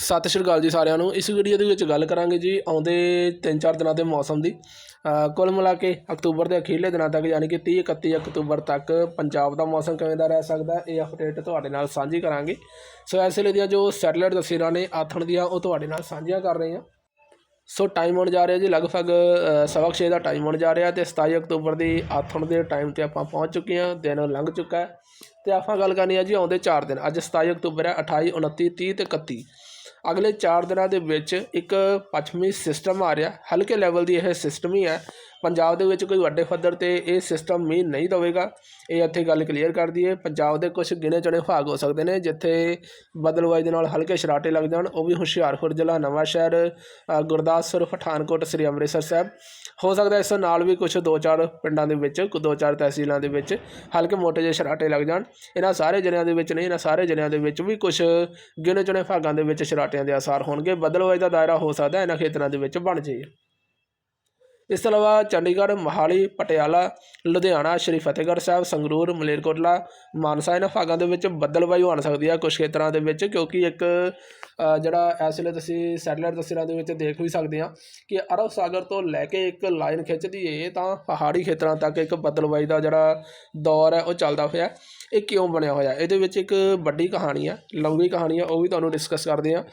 ਸਤਿ ਸ਼੍ਰੀ ਅਕਾਲ ਜੀ ਸਾਰਿਆਂ ਨੂੰ। ਇਸ ਵੀਡੀਓ ਦੇ ਵਿੱਚ ਗੱਲ ਕਰਾਂਗੇ ਜੀ ਆਉਂਦੇ 3-4 ਦਿਨਾਂ ਦੇ ਮੌਸਮ ਦੀ। ਕੁੱਲ ਮਿਲਾ ਕੇ ਅਕਤੂਬਰ ਦੇ ਅਖੀਰਲੇ ਦਿਨਾਂ ਤੱਕ ਯਾਨੀ ਕਿ 30 31 ਅਕਤੂਬਰ ਤੱਕ ਪੰਜਾਬ ਦਾ ਮੌਸਮ ਕਿਵੇਂ ਦਾ ਰਹਿ ਸਕਦਾ ਇਹ ਅਪਡੇਟ ਤੁਹਾਡੇ ਨਾਲ ਸਾਂਝੀ ਕਰਾਂਗੇ। ਸੋ ਇਸ ਲਈ ਦੀਆਂ ਜੋ ਸੈਟੇਲਾਈਟ ਤਸਵੀਰਾਂ ਨੇ ਆਥਣ ਦੀਆਂ ਉਹ ਤੁਹਾਡੇ ਨਾਲ ਸਾਂਝੀਆਂ ਕਰ ਰਹੇ ਹਾਂ। ਸੋ ਟਾਈਮ ਹੋਣ ਜਾ ਰਿਹਾ ਜੀ ਲਗਭਗ ਅ, ਸਵਾ ਕੁ ਛੇ ਦਾ ਟਾਈਮ ਹੋਣ ਜਾ ਰਿਹਾ ਤੇ 27 ਅਕਤੂਬਰ ਦੀ ਆਥਣ ਦੇ ਟਾਈਮ ਤੇ ਆਪਾਂ ਪਹੁੰਚ ਚੁੱਕੇ ਹਾਂ ਦਿਨ ਲੰਘ ਚੁੱਕਾ ਹੈ। ਤੇ ਆਪਾਂ ਗੱਲ ਕਰਨੀ ਹੈ ਜੀ ਆਉਂਦੇ 4 ਦਿਨ ਅੱਜ 27 ਅਕਤੂਬਰ ਹੈ 28 29 30 ਤੇ 31 ਅਗਲੇ ਚਾਰ ਦਿਨਾਂ ਦੇ ਵਿੱਚ ਇੱਕ ਪੱਛਮੀ ਸਿਸਟਮ ਆ ਰਿਹਾ। ਹਲਕੇ ਲੈਵਲ ਦੀ ਇਹ ਸਿਸਟਮ ਹੀ ਹੈ। ਪੰਜਾਬ ਦੇ ਵਿੱਚ ਕੋਈ ਵੱਡੇ ਪੱਧਰ ਤੇ ਇਹ ਸਿਸਟਮ ਮੀਂਹ ਨਹੀਂ ਦਵੇਗਾ। ਇਹ ਇੱਥੇ ਗੱਲ ਕਲੀਅਰ ਕਰ ਦਈਏ, ਪੰਜਾਬ ਦੇ ਕੁਝ ਗਿਣੇ ਚੁਣੇ ਭਾਗ ਹੋ ਸਕਦੇ ਨੇ, ਜਿੱਥੇ ਬਦਲਵਾਈ ਦੇ ਨਾਲ ਹਲਕੇ ਸ਼ਰਾਟੇ ਲੱਗ ਜਾਣ ਉਹ ਵੀ ਹੁਸ਼ਿਆਰਪੁਰ ਜ਼ਿਲ੍ਹਾ, ਨਵਾਂ ਸ਼ਹਿਰ ਗੁਰਦਾਸਪੁਰ, ਪਠਾਨਕੋਟ, ਸ੍ਰੀ ਅੰਮ੍ਰਿਤਸਰ ਸਾਹਿਬ। ਹੋ ਸਕਦਾ ਇਸ ਨਾਲ ਵੀ ਕੁਝ ਦੋ ਚਾਰ ਪਿੰਡਾਂ ਦੇ ਵਿੱਚ, ਕੁ ਦੋ ਚਾਰ ਤਹਿਸੀਲਾਂ ਦੇ ਵਿੱਚ ਹਲਕੇ ਮੋਟੇ ਜਿਹੇ ਸ਼ਰਾਟੇ ਲੱਗ ਜਾਣ। ਇਹਨਾਂ ਸਾਰੇ ਜ਼ਿਲ੍ਹਿਆਂ ਦੇ ਵਿੱਚ ਨਹੀਂ, ਇਹਨਾਂ ਸਾਰੇ ਜ਼ਿਲ੍ਹਿਆਂ ਦੇ ਵਿੱਚ ਵੀ ਕੁਝ ਗਿਣੇ ਚੁਣੇ ਭਾਗਾਂ ਦੇ ਵਿੱਚ ਸ਼ਰਾਟਿਆਂ ਦੇ ਆਸਾਰ ਹੋਣਗੇ। ਬਦਲਵਾਈ ਦਾ ਦਾਇਰਾ ਹੋ ਸਕਦਾ ਇਹਨਾਂ ਖੇਤਰਾਂ ਦੇ ਵਿੱਚ ਬਣ ਜੇ ਇਸ ਤੋਂ ਇਲਾਵਾ ਚੰਡੀਗੜ੍ਹ, ਮੋਹਾਲੀ, ਪਟਿਆਲਾ, ਲੁਧਿਆਣਾ, ਸ਼੍ਰੀ ਫਤਿਹਗੜ੍ਹ ਸਾਹਿਬ, ਸੰਗਰੂਰ, ਮਲੇਰਕੋਟਲਾ, ਮਾਨਸਾ ਇਹਨਾਂ ਭਾਗਾਂ ਦੇ ਵਿੱਚ ਬੱਦਲਵਾਈ ਬਣ ਸਕਦੀ ਹੈ ਕੁਝ ਖੇਤਰਾਂ ਦੇ ਵਿੱਚ ਕਿਉਂਕਿ ਇੱਕ ਜਿਹੜਾ ਇਸ ਵੇਲੇ ਤੁਸੀਂ ਸੈਟਲਾਈਟ ਤਸਵੀਰਾਂ ਦੇ ਵਿੱਚ ਦੇਖ ਵੀ ਸਕਦੇ ਆ ਕਿ ਅਰਬ ਸਾਗਰ ਤੋਂ ਲੈ ਕੇ ਇੱਕ ਲਾਈਨ ਖਿੱਚਦੀ ਏ ਤਾਂ ਪਹਾੜੀ ਖੇਤਰਾਂ ਤੱਕ ਇੱਕ ਬੱਦਲਵਾਈ ਦਾ ਜਿਹੜਾ ਦੌਰ ਹੈ ਉਹ ਚੱਲਦਾ ਹੋਇਆ। ਇਹ ਕਿਉਂ ਬਣਿਆ ਹੋਇਆ? ਇਹਦੇ ਵਿੱਚ ਇੱਕ ਵੱਡੀ ਕਹਾਣੀ ਆ, ਲੰਬੀ ਕਹਾਣੀ ਆ, ਉਹ ਵੀ ਤੁਹਾਨੂੰ ਡਿਸਕਸ ਕਰਦੇ ਆ।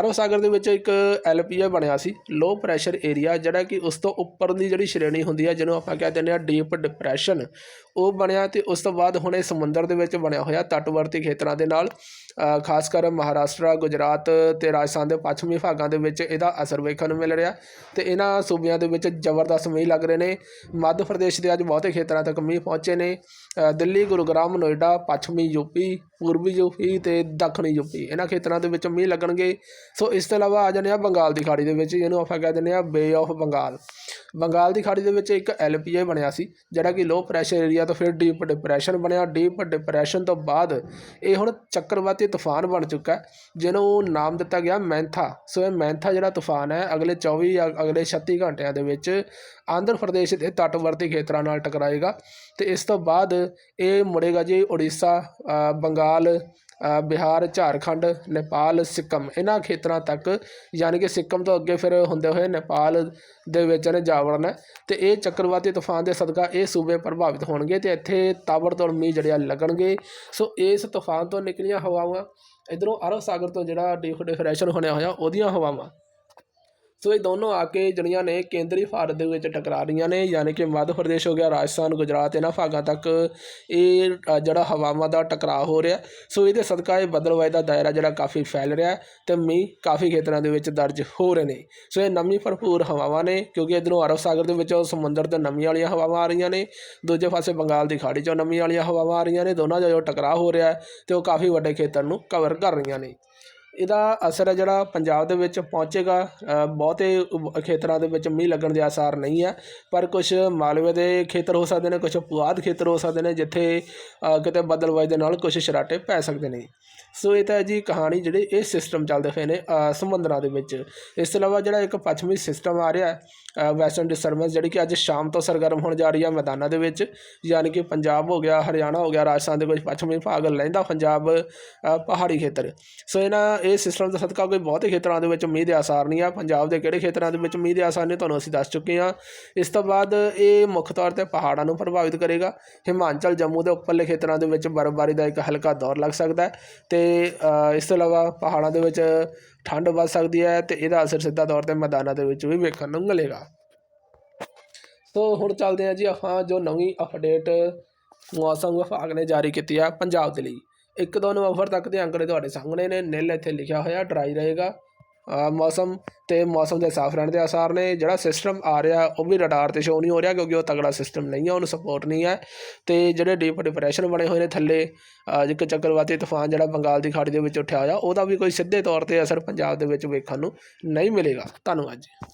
ਅਰਬ ਸਾਗਰ ਦੇ ਵਿੱਚ ਇੱਕ ਐਲਪੀਏ ਬਣਿਆ ਸੀ ਲੋ ਪ੍ਰੈਸ਼ਰ ਏਰੀਆ ਜਿਹੜਾ ਕਿ ਉਸ ਤੋਂ ਉੱਪਰਲੀ ਜਿਹੜੀ ਸ਼੍ਰੇਣੀ ਹੁੰਦੀ ਹੈ ਜਿਹਨੂੰ ਆਪਾਂ ਕਹਿ ਦਿੰਦੇ ਆ ਡੀਪ ਡਿਪਰੈਸ਼ਨ ਉਹ ਬਣਿਆ ਤੇ ਉਸ ਤੋਂ ਬਾਅਦ ਹੁਣ ਇਹ ਸਮੁੰਦਰ ਦੇ ਵਿੱਚ ਬਣਿਆ ਹੋਇਆ ਤੱਟਵਰਤੀ ਖੇਤਰਾਂ ਦੇ ਨਾਲ। ਖਾਸ ਕਰ ਮਹਾਰਾਸ਼ਟਰ, ਗੁਜਰਾਤ ਤੇ ਰਾਜਸਥਾਨ ਦੇ ਪੱਛਮੀ ਭਾਗਾਂ ਦੇ ਵਿੱਚ ਇਹਦਾ ਅਸਰ ਵੇਖਣ ਨੂੰ ਮਿਲ ਰਿਹਾ ਤੇ ਇਹਨਾਂ ਸੂਬਿਆਂ ਦੇ ਵਿੱਚ ਜ਼ਬਰਦਸਤ ਮੀਂਹ ਲੱਗ ਰਹੇ ਨੇ। ਮੱਧ ਪ੍ਰਦੇਸ਼ ਦੇ ਅੱਜ ਬਹੁਤੇ ਖੇਤਰਾਂ ਤੱਕ ਮੀਂਹ ਪਹੁੰਚੇ ਨੇ। ਦਿੱਲੀ, ਗੁਰੂਗ੍ਰਾਮ, ਨੋਇਡਾ, ਪੱਛਮੀ ਯੂਪੀ ਪੂਰਬੀ ਯੂਪੀ ਤੇ ਦੱਖਣੀ ਯੂਪੀ ਇਹਨਾਂ ਖੇਤਰਾਂ ਦੇ ਵਿੱਚ ਮੀਂਹ ਲੱਗਣਗੇ। ਸੋ ਇਸ ਤੋਂ ਇਲਾਵਾ ਆ ਜਾਂਦੇ ਆ ਬੰਗਾਲ ਦੀ ਖਾੜੀ ਦੇ ਵਿੱਚ, ਜਿਹਨੂੰ ਆਪਾਂ ਕਹਿ ਦਿੰਦੇ ਆ ਬੇ ਆਫ ਬੰਗਾਲ ਬੰਗਾਲ ਦੀ ਖਾੜੀ ਦੇ ਵਿੱਚ ਇੱਕ ਐਲਪੀਏ ਬਣਿਆ ਸੀ, ਜਿਹੜਾ ਕਿ ਲੋ ਪ੍ਰੈਸ਼ਰ ਏਰੀਆ ਤੋਂ ਫਿਰ ਡੀਪ ਡਿਪਰੈਸ਼ਨ ਬਣਿਆ। ਡੀਪ ਡਿਪਰੈਸ਼ਨ ਤੋਂ ਬਾਅਦ ਇਹ ਹੁਣ ਚੱਕਰਵਾਤੀ ਤੂਫਾਨ ਬਣ ਚੁੱਕਾ ਹੈ, ਜਿਹਨੂੰ ਨਾਮ ਦਿੱਤਾ ਗਿਆ ਮੈਂਥਾ। ਸੋ ਇਹ ਮੈਂਥਾ ਜਿਹੜਾ ਤੂਫਾਨ ਹੈ, ਅਗਲੇ 24 ਜਾਂ ਅਗਲੇ 36 ਘੰਟਿਆਂ ਦੇ ਵਿੱਚ ਆਂਧਰ ਪ੍ਰਦੇਸ਼ ਦੇ ਤੱਟਵਰਤੀ ਖੇਤਰਾਂ ਨਾਲ ਟਕਰਾਏਗਾ ਤੇ ਇਸ ਤੋਂ ਬਾਅਦ ਇਹ ਮੁੜੇਗਾ ਜੀ ਉੜੀਸਾ ਬੰਗਾਲ ਬਿਹਾਰ, ਝਾਰਖੰਡ, ਨੇਪਾਲ, ਸਿੱਕਮ। ਇਹਨਾਂ ਖੇਤਰਾਂ ਤੱਕ ਯਾਨੀ ਕਿ ਸਿੱਕਮ ਤੋਂ ਅੱਗੇ ਫਿਰ ਹੁੰਦੇ ਹੋਏ ਨੇਪਾਲ ਦੇ ਵਿੱਚ ਇਹਨੇ ਜਾ ਵੜਨਾ ਤੇ ਇਹ ਚੱਕਰਵਾਤੀ ਤੂਫਾਨ ਦੇ ਸਦਕਾ ਇਹ ਸੂਬੇ ਪ੍ਰਭਾਵਿਤ ਹੋਣਗੇ ਤੇ ਇੱਥੇ ਤਾਬੜਤੋੜ ਮੀਂਹ ਜਿਹੜੇ ਆ ਲੱਗਣਗੇ। ਸੋ ਇਸ ਤੂਫਾਨ ਤੋਂ ਨਿਕਲੀਆਂ ਹਵਾਵਾਂ, ਇਧਰੋਂ ਅਰਬ ਸਾਗਰ ਤੋਂ ਜਿਹੜਾ ਡੀਪ ਡਿਫਰੈਸ਼ਨ ਹੋਣਿਆ ਹੋਇਆ, ਉਹਦੀਆਂ ਹਵਾਵਾਂ। ਸੋ ਇਹ ਦੋਨੋਂ ਆ ਕੇ ਜਿਹੜੀਆਂ ਨੇ ਕੇਂਦਰੀ ਭਾਰਤ ਦੇ ਵਿੱਚ ਟਕਰਾ ਰਹੀਆਂ ਨੇ, ਯਾਨੀ ਕਿ ਮੱਧ ਪ੍ਰਦੇਸ਼ ਹੋ ਗਿਆ, ਰਾਜਸਥਾਨ, ਗੁਜਰਾਤ, ਇਹਨਾਂ ਭਾਗਾਂ ਤੱਕ ਇਹ ਜਿਹੜਾ ਹਵਾਵਾਂ ਦਾ ਟਕਰਾਅ ਹੋ ਰਿਹਾ। ਸੋ ਇਹਦੇ ਸਦਕਾ ਇਹ ਬਦਲਵਾਈ ਦਾ ਦਾਇਰਾ ਜਿਹੜਾ ਕਾਫੀ ਫੈਲ ਰਿਹਾ ਹੈ ਤੇ ਮੀਂਹ ਕਾਫੀ ਖੇਤਰਾਂ ਦੇ ਵਿੱਚ ਦਰਜ ਹੋ ਰਹੇ ਨੇ। ਸੋ ਇਹ ਨਮੀ ਭਰਪੂਰ ਹਵਾਵਾਂ ਨੇ, ਕਿਉਂਕਿ ਇਧਰੋਂ ਅਰਬ ਸਾਗਰ ਦੇ ਵਿੱਚੋਂ ਸਮੁੰਦਰ ਤੋਂ ਨਮੀ ਵਾਲੀਆਂ ਹਵਾਵਾਂ ਆ ਰਹੀਆਂ ਨੇ, ਦੂਜੇ ਪਾਸੇ ਬੰਗਾਲ ਦੀ ਖਾੜੀ ਚੋਂ ਨਮੀ ਵਾਲੀਆਂ ਹਵਾਵਾਂ ਆ ਰਹੀਆਂ ਨੇ, ਦੋਨਾਂ ਦਾ ਜੋ ਟਕਰਾਅ ਹੋ ਰਿਹਾ ਹੈ ਤੇ ਉਹ ਕਾਫੀ ਵੱਡੇ ਖੇਤਰ ਨੂੰ ਕਵਰ ਕਰ ਰਹੀਆਂ ਨੇ। ਇਹਦਾ ਅਸਰ ਹੈ ਜਿਹੜਾ ਪੰਜਾਬ ਦੇ ਵਿੱਚ ਪਹੁੰਚੇਗਾ ਬਹੁਤੇ ਖੇਤਰਾਂ ਦੇ ਵਿੱਚ ਮੀਂਹ ਲੱਗਣ ਦੇ ਆਸਾਰ ਨਹੀਂ ਹੈ ਪਰ ਕੁਝ ਮਾਲਵੇ ਦੇ ਖੇਤਰ ਹੋ ਸਕਦੇ ਨੇ ਕੁਝ ਪੁਆਧ ਖੇਤਰ ਹੋ ਸਕਦੇ ਨੇ ਜਿੱਥੇ ਅ, ਕਿਤੇ ਬੱਦਲਵਾਈ ਦੇ ਨਾਲ ਕੁਝ ਸ਼ਰਾਟੇ ਪੈ ਸਕਦੇ ਨੇ। ਸੋ ਇਹ ਤਾਂ ਜੀ ਕਹਾਣੀ ਜਿਹੜੇ ਇਹ ਸਿਸਟਮ ਚੱਲਦੇ ਪਏ ਨੇ ਸਮੁੰਦਰਾਂ ਦੇ ਵਿੱਚ। ਇਸ ਤੋਂ ਇਲਾਵਾ ਜਿਹੜਾ ਇੱਕ ਪੱਛਮੀ ਸਿਸਟਮ ਆ ਰਿਹਾ ਹੈ ਵੈਸਟਰਨ ਡਿਸਟਰਬੈਂਸ ਜਿਹੜੀ ਕਿ ਅੱਜ ਸ਼ਾਮ ਤੋਂ ਸਰਗਰਮ ਹੋਣ ਜਾ ਰਹੀ ਹੈ ਮੈਦਾਨਾਂ ਦੇ ਵਿੱਚ ਯਾਨੀ ਕਿ ਪੰਜਾਬ ਹੋ ਗਿਆ ਹਰਿਆਣਾ ਹੋ ਗਿਆ ਰਾਜਸਥਾਨ ਦੇ ਕੁਝ ਪੱਛਮੀ ਭਾਗ ਲਹਿੰਦਾ ਪੰਜਾਬ ਪਹਾੜੀ ਖੇਤਰ। ਸੋ ਇਹਨਾਂ ਇਹ ਸਿਸਟਮ ਦਾ ਸਦਕਾ ਕੋਈ ਬਹੁਤੇ ਖੇਤਰਾਂ ਦੇ ਵਿੱਚ ਮੀਂਹ ਦੇ ਆਸਾਰ ਨਹੀਂ ਆ। ਪੰਜਾਬ ਦੇ ਕਿਹੜੇ ਖੇਤਰਾਂ ਦੇ ਵਿੱਚ ਮੀਂਹ ਦੇ ਆਸਾਰ ਨੇ ਤੁਹਾਨੂੰ ਅਸੀਂ ਦੱਸ ਚੁੱਕੇ ਹਾਂ। ਇਸ ਤੋਂ ਬਾਅਦ ਇਹ ਮੁੱਖ ਤੌਰ ਤੇ ਪਹਾੜਾਂ ਨੂੰ ਪ੍ਰਭਾਵਿਤ ਕਰੇਗਾ। ਹਿਮਾਚਲ, ਜੰਮੂ ਦੇ ਉੱਪਰਲੇ ਖੇਤਰਾਂ ਦੇ ਵਿੱਚ ਬਰਫ਼ਬਾਰੀ ਦਾ ਇੱਕ ਹਲਕਾ ਦੌਰ ਲੱਗ ਸਕਦਾ ਹੈ ਤੇ ਇਸ ਤੋਂ ਇਲਾਵਾ ਪਹਾੜਾਂ ਦੇ ਵਿੱਚ ਠੰਡ ਵੱਧ ਸਕਦੀ ਹੈ ਤੇ ਇਹਦਾ ਅਸਰ ਸਿੱਧਾ ਤੌਰ ਤੇ ਮੈਦਾਨਾਂ ਦੇ ਵਿੱਚ ਵੀ ਵੇਖਣ ਨੂੰ ਮਿਲੇਗਾ। ਸੋ ਹੁਣ ਚੱਲਦੇ ਹਾਂ ਜੀ ਆਪਾਂ ਜੋ ਨਵੀਂ ਅਪਡੇਟ ਮੌਸਮ ਵਿਭਾਗ ਨੇ ਜਾਰੀ ਕੀਤੀ ਆ ਪੰਜਾਬ ਦੇ ਲਈ। ਇੱਕ ਦੋ ਨਵੰਬਰ ਤੱਕ ਦੇ ਅੰਕੜੇ ਤੁਹਾਡੇ ਸਾਹਮਣੇ ਨੇ ਨਿਲ ਇੱਥੇ ਲਿਖਿਆ ਹੋਇਆ ਡਰਾਈ ਰਹੇਗਾ। ਮੌਸਮ ਤੇ ਮੌਸਮ ਦੇ ਸਾਫ਼ ਰਹਿਣ ਦੇ ਆਸਾਰ ਨੇ ਜਿਹੜਾ ਸਿਸਟਮ ਆ ਰਿਹਾ ਉਹ ਵੀ ਰਡਾਰ ਤੇ ਸ਼ੋ ਨਹੀਂ ਹੋ ਰਿਹਾ ਕਿਉਂਕਿ ਉਹ ਤਗੜਾ ਸਿਸਟਮ ਨਹੀਂ ਹੈ ਉਹਨੂੰ ਸਪੋਰਟ ਨਹੀਂ ਹੈ। ਤੇ ਜਿਹੜੇ ਡੀਪ ਡਿਪਰੈਸ਼ਨ ਬਣੇ ਹੋਏ ਨੇ ਥੱਲੇ ਅ, ਇੱਕ ਚੱਕਰਵਾਤੀ ਤੂਫਾਨ ਜਿਹੜਾ ਬੰਗਾਲ ਦੀ ਖਾੜੀ ਦੇ ਵਿੱਚ ਉੱਠਿਆ ਹੋਇਆ ਉਹਦਾ ਵੀ ਕੋਈ ਸਿੱਧੇ ਤੌਰ ਤੇ ਅਸਰ ਪੰਜਾਬ ਦੇ ਵਿੱਚ ਵੇਖਣ ਨੂੰ ਨਹੀਂ ਮਿਲੇਗਾ। ਧੰਨਵਾਦ ਜੀ।